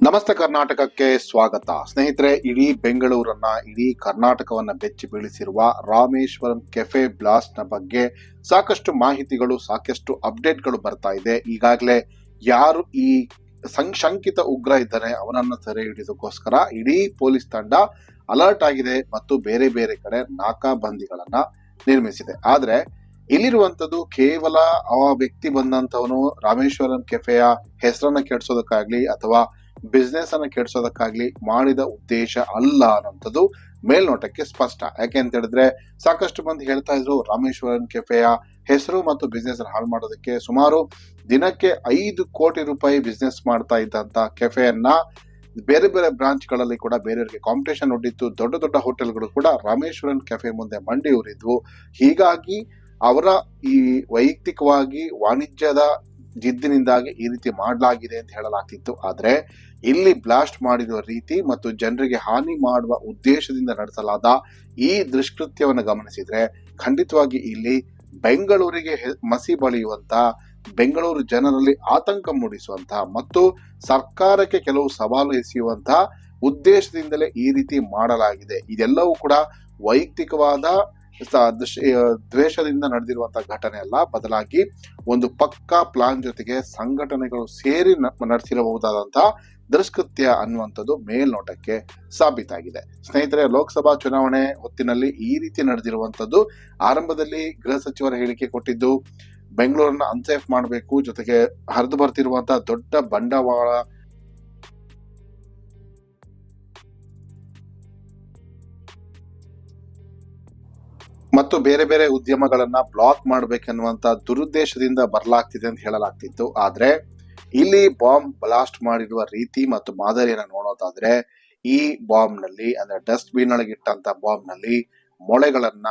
ನಮಸ್ತೆ ಕರ್ನಾಟಕಕ್ಕೆ ಸ್ವಾಗತ. ಸ್ನೇಹಿತರೆ, ಇಡೀ ಬೆಂಗಳೂರನ್ನ, ಇಡೀ ಕರ್ನಾಟಕವನ್ನ ಬೆಚ್ಚಿ ಬೀಳಿಸಿರುವ ರಾಮೇಶ್ವರಂ ಕೆಫೆ ಬ್ಲಾಸ್ಟ್ನ ಬಗ್ಗೆ ಸಾಕಷ್ಟು ಮಾಹಿತಿಗಳು, ಸಾಕಷ್ಟು ಅಪ್ಡೇಟ್ಗಳು ಬರ್ತಾ ಇದೆ. ಈಗಾಗಲೇ ಯಾರು ಈ ಸಂಶಂಕಿತ ಉಗ್ರ ಇದ್ದಾನೆ ಅವನನ್ನು ಸೆರೆ ಹಿಡಿಯೋದಕ್ಕೋಸ್ಕರ ಇಡೀ ಪೊಲೀಸ್ ತಂಡ ಅಲರ್ಟ್ ಆಗಿದೆ ಮತ್ತು ಬೇರೆ ಬೇರೆ ಕಡೆ ನಾಕಾಬಂದಿಗಳನ್ನ ನಿರ್ಮಿಸಿದೆ. ಆದ್ರೆ ಇಲ್ಲಿರುವಂತದ್ದು ಕೇವಲ ಆ ವ್ಯಕ್ತಿ ಬಂದಂತವನು ರಾಮೇಶ್ವರಂ ಕೆಫೆಯ ಹೆಸರನ್ನ ಕೆಡಿಸೋದಕ್ಕಾಗ್ಲಿ ಅಥವಾ ಬಿಸ್ನೆಸ್ ಅನ್ನು ಕೆಡಿಸೋದಕ್ಕಾಗ್ಲಿ ಮಾಡಿದ ಉದ್ದೇಶ ಅಲ್ಲ ಅನ್ನೋಂಥದ್ದು ಮೇಲ್ನೋಟಕ್ಕೆ ಸ್ಪಷ್ಟ. ಯಾಕೆ ಅಂತ ಹೇಳಿದ್ರೆ ಸಾಕಷ್ಟು ಮಂದಿ ಹೇಳ್ತಾ ಇದ್ರು, ರಾಮೇಶ್ವರನ್ ಕೆಫೆಯ ಹೆಸರು ಮತ್ತು ಬಿಸ್ನೆಸ್ ಹಾಳು ಮಾಡೋದಕ್ಕೆ ಸುಮಾರು ದಿನಕ್ಕೆ ಐದು ಕೋಟಿ ರೂಪಾಯಿ ಬಿಸ್ನೆಸ್ ಮಾಡ್ತಾ ಇದ್ದಂತ ಕೆಫೆಯನ್ನ ಬೇರೆ ಬೇರೆ ಬ್ರಾಂಚ್ಗಳಲ್ಲಿ ಕೂಡ ಬೇರೆಯವರಿಗೆ ಕಾಂಪಿಟೇಷನ್ ಒಡ್ಡಿತ್ತು ದೊಡ್ಡ ದೊಡ್ಡ ಹೋಟೆಲ್ಗಳು ಕೂಡ ರಾಮೇಶ್ವರನ್ ಕೆಫೆ ಮುಂದೆ ಮಂಡಿ ಹೀಗಾಗಿ ಅವರ ಈ ವೈಯಕ್ತಿಕವಾಗಿ ವಾಣಿಜ್ಯದ ಜಿದ್ದಿನಿಂದಾಗಿ ಈ ರೀತಿ ಮಾಡಲಾಗಿದೆ ಅಂತ ಹೇಳಲಾಗ್ತಿತ್ತು. ಆದರೆ ಇಲ್ಲಿ ಬ್ಲಾಸ್ಟ್ ಮಾಡಿರುವ ರೀತಿ ಮತ್ತು ಜನರಿಗೆ ಹಾನಿ ಮಾಡುವ ಉದ್ದೇಶದಿಂದ ನಡೆಸಲಾದ ಈ ದುಷ್ಕೃತ್ಯವನ್ನು ಗಮನಿಸಿದರೆ ಖಂಡಿತವಾಗಿ ಇಲ್ಲಿ ಬೆಂಗಳೂರಿಗೆ ಮಸಿ ಬಳಿಯುವಂತ ಬೆಂಗಳೂರು ಜನರಲ್ಲಿ ಆತಂಕ ಮೂಡಿಸುವಂತಹ ಮತ್ತು ಸರ್ಕಾರಕ್ಕೆ ಕೆಲವು ಸವಾಲು ಎಸೆಯುವಂತಹ ಉದ್ದೇಶದಿಂದಲೇ ಈ ರೀತಿ ಮಾಡಲಾಗಿದೆ. ಇದೆಲ್ಲವೂ ಕೂಡ ವೈಯಕ್ತಿಕವಾದ ದ್ವೇಷದಿಂದ ನಡೆದಿರುವಂತಹ ಘಟನೆ ಅಲ್ಲ. ಬದಲಾಗಿ ಒಂದು ಪಕ್ಕಾ ಪ್ಲಾನ್ ಜೊತೆಗೆ ಸಂಘಟನೆಗಳು ಸೇರಿ ನಡೆಸಿರಬಹುದಾದಂತಹ ದುಷ್ಕೃತ್ಯ ಅನ್ನುವಂಥದ್ದು ಮೇಲ್ನೋಟಕ್ಕೆ ಸಾಬೀತಾಗಿದೆ. ಸ್ನೇಹಿತರೆ, ಲೋಕಸಭಾ ಚುನಾವಣೆ ಹೊತ್ತಿನಲ್ಲಿ ಈ ರೀತಿ ನಡೆದಿರುವಂಥದ್ದು ಆರಂಭದಲ್ಲಿ ಗೃಹ ಸಚಿವರ ಹೇಳಿಕೆ ಕೊಟ್ಟಿದ್ದು, ಬೆಂಗಳೂರನ್ನ ಅನ್ಸೇಫ್ ಮಾಡಬೇಕು, ಜೊತೆಗೆ ಹರಿದು ಬರ್ತಿರುವಂತಹ ದೊಡ್ಡ ಬಂಡವಾಳ ಮತ್ತು ಬೇರೆ ಬೇರೆ ಉದ್ಯಮಗಳನ್ನ ಬ್ಲಾಕ್ ಮಾಡಬೇಕೆನ್ನುವಂತ ದುರುದ್ದೇಶದಿಂದ ಬರಲಾಗ್ತಿದೆ ಅಂತ ಹೇಳಲಾಗ್ತಿತ್ತು. ಆದ್ರೆ ಇಲ್ಲಿ ಬಾಂಬ್ ಬ್ಲಾಸ್ಟ್ ಮಾಡಿರುವ ರೀತಿ ಮತ್ತು ಮಾದರಿಯನ್ನ ನೋಡೋದಾದ್ರೆ ಈ ಬಾಂಬ್ನಲ್ಲಿ ಅಂದ್ರೆ ಡಸ್ಟ್ ಬಿನ್ ಇಟ್ಟಂತ ಬಾಂಬ್ನಲ್ಲಿ ಮೊಳೆಗಳನ್ನ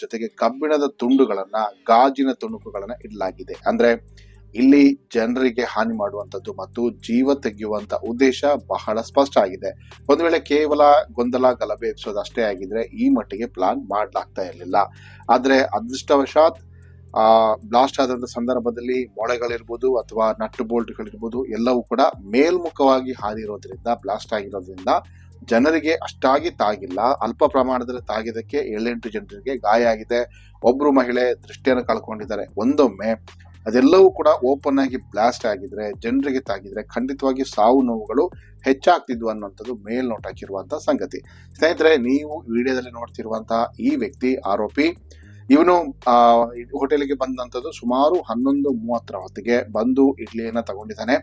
ಜೊತೆಗೆ ಕಬ್ಬಿಣದ ತುಂಡುಗಳನ್ನ, ಗಾಜಿನ ತುಣುಕುಗಳನ್ನ ಇಡಲಾಗಿದೆ. ಅಂದ್ರೆ ಇಲ್ಲಿ ಜನರಿಗೆ ಹಾನಿ ಮಾಡುವಂಥದ್ದು ಮತ್ತು ಜೀವ ತೆಗೆಯುವಂತ ಉದ್ದೇಶ ಬಹಳ ಸ್ಪಷ್ಟ ಆಗಿದೆ. ಒಂದು ವೇಳೆ ಕೇವಲ ಗೊಂದಲ, ಗಲಭೆ ಎಬ್ಸೋದಷ್ಟೇ ಆಗಿದ್ರೆ ಈ ಮಟ್ಟಿಗೆ ಪ್ಲಾನ್ ಮಾಡ್ಲಾಗ್ತಾ ಇರಲಿಲ್ಲ. ಆದ್ರೆ ಅದೃಷ್ಟವಶಾತ್, ಆ ಬ್ಲಾಸ್ಟ್ ಆದಂತ ಸಂದರ್ಭದಲ್ಲಿ ಮೊಳೆಗಳಿರ್ಬೋದು ಅಥವಾ ನಟ್ಟು ಬೋಲ್ಟ್ಗಳಿರ್ಬೋದು ಎಲ್ಲವೂ ಕೂಡ ಮೇಲ್ಮುಖವಾಗಿ ಹಾರಿರೋದ್ರಿಂದ ಬ್ಲಾಸ್ಟ್ ಆಗಿರೋದ್ರಿಂದ ಜನರಿಗೆ ಅಷ್ಟಾಗಿ ತಾಗಿಲ್ಲ. ಅಲ್ಪ ಪ್ರಮಾಣದಲ್ಲಿ ತಾಗಿದ್ದಕ್ಕೆ ಏಳೆಂಟು ಜನರಿಗೆ ಗಾಯ ಆಗಿದೆ. ಒಬ್ರು ಮಹಿಳೆ ದೃಷ್ಟಿಯನ್ನು ಕಳ್ಕೊಂಡಿದ್ದಾರೆ. ಒಂದೊಮ್ಮೆ ಅದೆಲ್ಲವೂ ಕೂಡ ಓಪನ್ ಆಗಿ ಬ್ಲಾಸ್ಟ್ ಆಗಿದ್ರೆ, ಜನರಿಗೆ ತಾಗಿದ್ರೆ ಖಂಡಿತವಾಗಿ ಸಾವು ನೋವುಗಳು ಹೆಚ್ಚಾಗ್ತಿದ್ವು ಅನ್ನುವಂಥದ್ದು ಮೇಲ್ನೋಟಕ್ಕಿರುವಂತಹ ಸಂಗತಿ. ಸ್ನೇಹಿತರೆ, ನೀವು ವಿಡಿಯೋದಲ್ಲಿ ನೋಡ್ತಿರುವಂತಹ ಈ ವ್ಯಕ್ತಿ, ಆರೋಪಿ, ಇವನು, ಆ ಹೋಟೆಲ್ಗೆ ಬಂದಂತದ್ದು ಸುಮಾರು ಹನ್ನೊಂದು ಮೂವತ್ತರ ಹೊತ್ತಿಗೆ ಬಂದು ಇಡ್ಲಿಯನ್ನ ತಗೊಂಡಿದ್ದಾನೆ.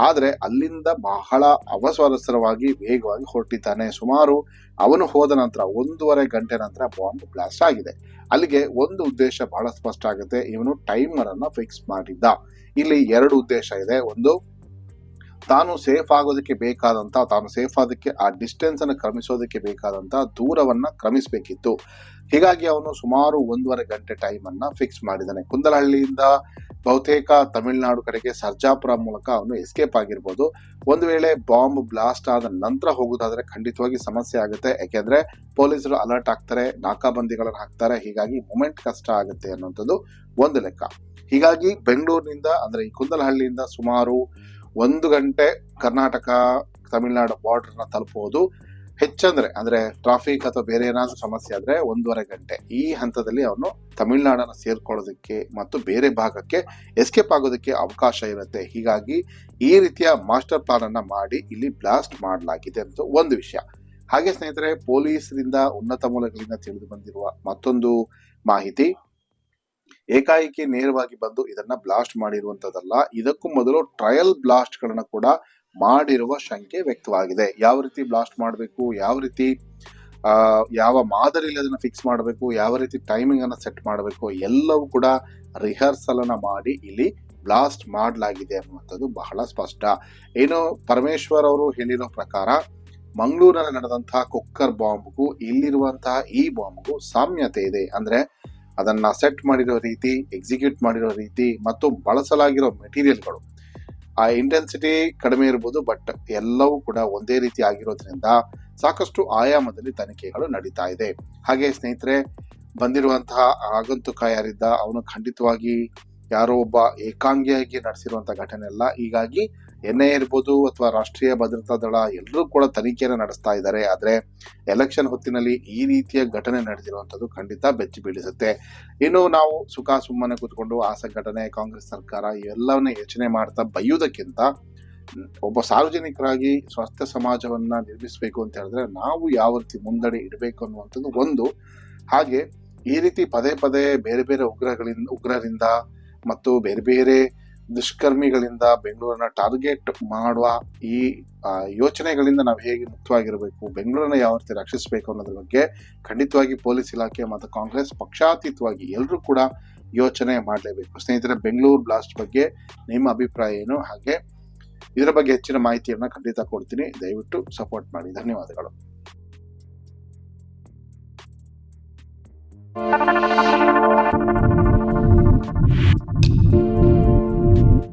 ಆದ್ರೆ ಅಲ್ಲಿಂದ ಬಹಳ ಅವಸರವಾಗಿ ವೇಗವಾಗಿ ಹೊರಟಿದ್ದಾನೆ. ಸುಮಾರು ಅವನು ಹೋದ ನಂತರ ಒಂದೂವರೆ ಗಂಟೆ ನಂತರ ಬಾಂಬ್ ಬ್ಲಾಸ್ಟ್ ಆಗಿದೆ. ಅಲ್ಲಿಗೆ ಒಂದು ಉದ್ದೇಶ ಬಹಳ ಸ್ಪಷ್ಟ ಆಗುತ್ತೆ. ಇವನು ಟೈಮರ್ ಅನ್ನ ಫಿಕ್ಸ್ ಮಾಡಿದ್ದ. ಇಲ್ಲಿ ಎರಡು ಉದ್ದೇಶ ಇದೆ. ಒಂದು ತಾನು ಸೇಫ್ ಆಗೋದಕ್ಕೆ ಬೇಕಾದಂತ, ತಾನು ಸೇಫ್ ಆದಕ್ಕೆ, ಆ ಡಿಸ್ಟೆನ್ಸ್ ಅನ್ನು ಕ್ರಮಿಸೋದಕ್ಕೆ ಬೇಕಾದಂತ ದೂರವನ್ನ ಕ್ರಮಿಸಬೇಕಿತ್ತು. ಹೀಗಾಗಿ ಅವನು ಸುಮಾರು ಒಂದೂವರೆ ಗಂಟೆ ಟೈಮ್ ಅನ್ನ ಫಿಕ್ಸ್ ಮಾಡಿದ್ದಾನೆ ಕುಂದಲಹಳ್ಳಿಯಿಂದ ಬಹುತೇಕ ತಮಿಳುನಾಡು ಕಡೆಗೆ ಸರ್ಜಾಪುರ ಮೂಲಕ ಅವನು ಎಸ್ಕೇಪ್ ಆಗಿರ್ಬೋದು. ಒಂದು ವೇಳೆ ಬಾಂಬ್ ಬ್ಲಾಸ್ಟ್ ಆದ ನಂತರ ಹೋಗೋದಾದರೆ ಖಂಡಿತವಾಗಿ ಸಮಸ್ಯೆ ಆಗುತ್ತೆ. ಯಾಕೆಂದ್ರೆ ಪೊಲೀಸರು ಅಲರ್ಟ್ ಆಗ್ತಾರೆ ನಾಕಾಬಂದಿಗಳನ್ನು ಹಾಕ್ತಾರೆ. ಹೀಗಾಗಿ ಮೂಮೆಂಟ್ ಕಷ್ಟ ಆಗುತ್ತೆ ಅನ್ನುವಂಥದ್ದು ಒಂದು ಲೆಕ್ಕ. ಹೀಗಾಗಿ ಬೆಂಗಳೂರಿನಿಂದ, ಅಂದ್ರೆ ಈ ಕುಂದಲಹಳ್ಳಿಯಿಂದ ಸುಮಾರು ಒಂದು ಗಂಟೆ ಕರ್ನಾಟಕ, ತಮಿಳುನಾಡು ಬಾರ್ಡರ್ನ ತಲುಪುವುದು ಹೆಚ್ಚಂದ್ರೆ, ಅಂದ್ರೆ ಟ್ರಾಫಿಕ್ ಅಥವಾ ಬೇರೆ ಏನಾದ್ರೂ ಸಮಸ್ಯೆ ಆದ್ರೆ ಒಂದೂವರೆ ಗಂಟೆ. ಈ ಹಂತದಲ್ಲಿ ಅವನು ತಮಿಳುನಾಡನ್ನ ಸೇರ್ಕೊಳ್ಳೋದಕ್ಕೆ ಮತ್ತು ಬೇರೆ ಭಾಗಕ್ಕೆ ಎಸ್ಕೇಪ್ ಆಗೋದಕ್ಕೆ ಅವಕಾಶ ಇರುತ್ತೆ. ಹೀಗಾಗಿ ಈ ರೀತಿಯ ಮಾಸ್ಟರ್ ಪ್ಲಾನ್ ಅನ್ನ ಮಾಡಿ ಇಲ್ಲಿ ಬ್ಲಾಸ್ಟ್ ಮಾಡಲಾಗಿದೆ ಅಂತ ಒಂದು ವಿಷಯ. ಹಾಗೆ ಸ್ನೇಹಿತರೆ, ಪೊಲೀಸರಿಂದ ಉನ್ನತ ಮೂಲಗಳಿಂದ ತಿಳಿದು ಬಂದಿರುವ ಮತ್ತೊಂದು ಮಾಹಿತಿ ಏಕಾಏಕಿ ನೇರವಾಗಿ ಬಂದು ಇದನ್ನ ಬ್ಲಾಸ್ಟ್ ಮಾಡಿರುವಂತದ್ದಲ್ಲ, ಇದಕ್ಕೂ ಮೊದಲು ಟ್ರಯಲ್ ಬ್ಲಾಸ್ಟ್ ಗಳನ್ನ ಕೂಡ ಮಾಡಿರುವ ಶಂಕೆ ವ್ಯಕ್ತವಾಗಿದೆ. ಯಾವ ರೀತಿ ಬ್ಲಾಸ್ಟ್ ಮಾಡಬೇಕು, ಯಾವ ರೀತಿ ಯಾವ ಮಾದರಿಯಲ್ಲಿ ಅದನ್ನ ಫಿಕ್ಸ್ ಮಾಡಬೇಕು, ಯಾವ ರೀತಿ ಟೈಮಿಂಗ್ ಅನ್ನ ಸೆಟ್ ಮಾಡಬೇಕು, ಎಲ್ಲವೂ ಕೂಡ ರಿಹರ್ಸಲ್ ಅನ್ನ ಮಾಡಿ ಇಲ್ಲಿ ಬ್ಲಾಸ್ಟ್ ಮಾಡಲಾಗಿದೆ ಅನ್ನುವಂಥದ್ದು ಬಹಳ ಸ್ಪಷ್ಟ. ಏನು ಪರಮೇಶ್ವರ್ ಅವರು ಹೇಳಿರೋ ಪ್ರಕಾರ, ಮಂಗಳೂರಲ್ಲಿ ನಡೆದಂತಹ ಕುಕ್ಕರ್ ಬಾಂಬ್ಗೂ ಇಲ್ಲಿರುವಂತಹ ಈ ಬಾಂಬ್ಗೂ ಸಾಮ್ಯತೆ ಇದೆ. ಅಂದ್ರೆ ಅದನ್ನ ಸೆಟ್ ಮಾಡಿರೋ ರೀತಿ ಎಕ್ಸಿಕ್ಯೂಟ್ ಮಾಡಿರೋ ರೀತಿ ಮತ್ತು ಬಳಸಲಾಗಿರೋ ಮೆಟೀರಿಯಲ್ಗಳು ಆ ಇಂಟೆನ್ಸಿಟಿ ಕಡಿಮೆ ಇರ್ಬೋದು ಬಟ್ ಎಲ್ಲವೂ ಕೂಡ ಒಂದೇ ರೀತಿ ಆಗಿರೋದ್ರಿಂದ ಸಾಕಷ್ಟು ಆಯಾಮದಲ್ಲಿ ತನಿಖೆಗಳು ನಡೀತಾ ಇದೆ. ಹಾಗೆ ಸ್ನೇಹಿತರೆ, ಬಂದಿರುವಂತಹ ಆಗಂತುಕ ಯಾರಿದ್ದ, ಅವನು ಖಂಡಿತವಾಗಿ ಯಾರೋ ಒಬ್ಬ ಏಕಾಂಗಿಯಾಗಿ ನಡೆಸಿರುವಂತಹ ಘಟನೆ ಅಲ್ಲ. ಹೀಗಾಗಿ ಎನ್ ಐ ಇರ್ಬೋದು ಅಥವಾ ರಾಷ್ಟ್ರೀಯ ಭದ್ರತಾ ದಳ, ಎಲ್ಲರೂ ಕೂಡ ತನಿಖೆಯನ್ನು ನಡೆಸ್ತಾ ಇದ್ದಾರೆ. ಆದರೆ ಎಲೆಕ್ಷನ್ ಹೊತ್ತಿನಲ್ಲಿ ಈ ರೀತಿಯ ಘಟನೆ ನಡೆದಿರುವಂಥದ್ದು ಖಂಡಿತ ಬೆಚ್ಚಿ ಬೀಳಿಸುತ್ತೆ. ಇನ್ನು ನಾವು ಸುಖ ಸುಮ್ಮನೆ ಕೂತ್ಕೊಂಡು ಆ ಸಂಘಟನೆ ಕಾಂಗ್ರೆಸ್ ಸರ್ಕಾರ ಇವೆಲ್ಲವನ್ನ ಯೋಚನೆ ಮಾಡ್ತಾ ಬೈಯುವುದಕ್ಕಿಂತ ಒಬ್ಬ ಸಾರ್ವಜನಿಕರಾಗಿ ಸ್ವಸ್ಥ ಸಮಾಜವನ್ನ ನಿರ್ಮಿಸಬೇಕು ಅಂತ ಹೇಳಿದ್ರೆ ನಾವು ಯಾವ ರೀತಿ ಮುಂದಡೆ ಇಡಬೇಕು ಅನ್ನುವಂಥದ್ದು ಒಂದು. ಹಾಗೆ ಈ ರೀತಿ ಪದೇ ಪದೇ ಬೇರೆ ಬೇರೆ ಉಗ್ರಗಳಿಂದ, ಉಗ್ರರಿಂದ ಮತ್ತು ಬೇರೆ ಬೇರೆ ದುಷ್ಕರ್ಮಿಗಳಿಂದ ಬೆಂಗಳೂರನ್ನ ಟಾರ್ಗೆಟ್ ಮಾಡುವ ಈ ಯೋಚನೆಗಳಿಂದ ನಾವು ಹೇಗೆ ಮುಕ್ತವಾಗಿರಬೇಕು, ಬೆಂಗಳೂರನ್ನ ಯಾವ ರೀತಿ ರಕ್ಷಿಸಬೇಕು ಅನ್ನೋದ್ರ ಬಗ್ಗೆ ಖಂಡಿತವಾಗಿ ಪೊಲೀಸ್ ಇಲಾಖೆ ಮತ್ತು ಕಾಂಗ್ರೆಸ್ ಪಕ್ಷಾತೀತವಾಗಿ ಎಲ್ಲರೂ ಕೂಡ ಯೋಚನೆ ಮಾಡಲೇಬೇಕು. ಸ್ನೇಹಿತರೆ, ಬೆಂಗಳೂರು ಬ್ಲಾಸ್ಟ್ ಬಗ್ಗೆ ನಿಮ್ಮ ಅಭಿಪ್ರಾಯ ಏನು? ಹಾಗೆ ಇದರ ಬಗ್ಗೆ ಹೆಚ್ಚಿನ ಮಾಹಿತಿಯನ್ನು ಖಂಡಿತ ಕೊಡ್ತೀನಿ. ದಯವಿಟ್ಟು ಸಪೋರ್ಟ್ ಮಾಡಿ. ಧನ್ಯವಾದಗಳು.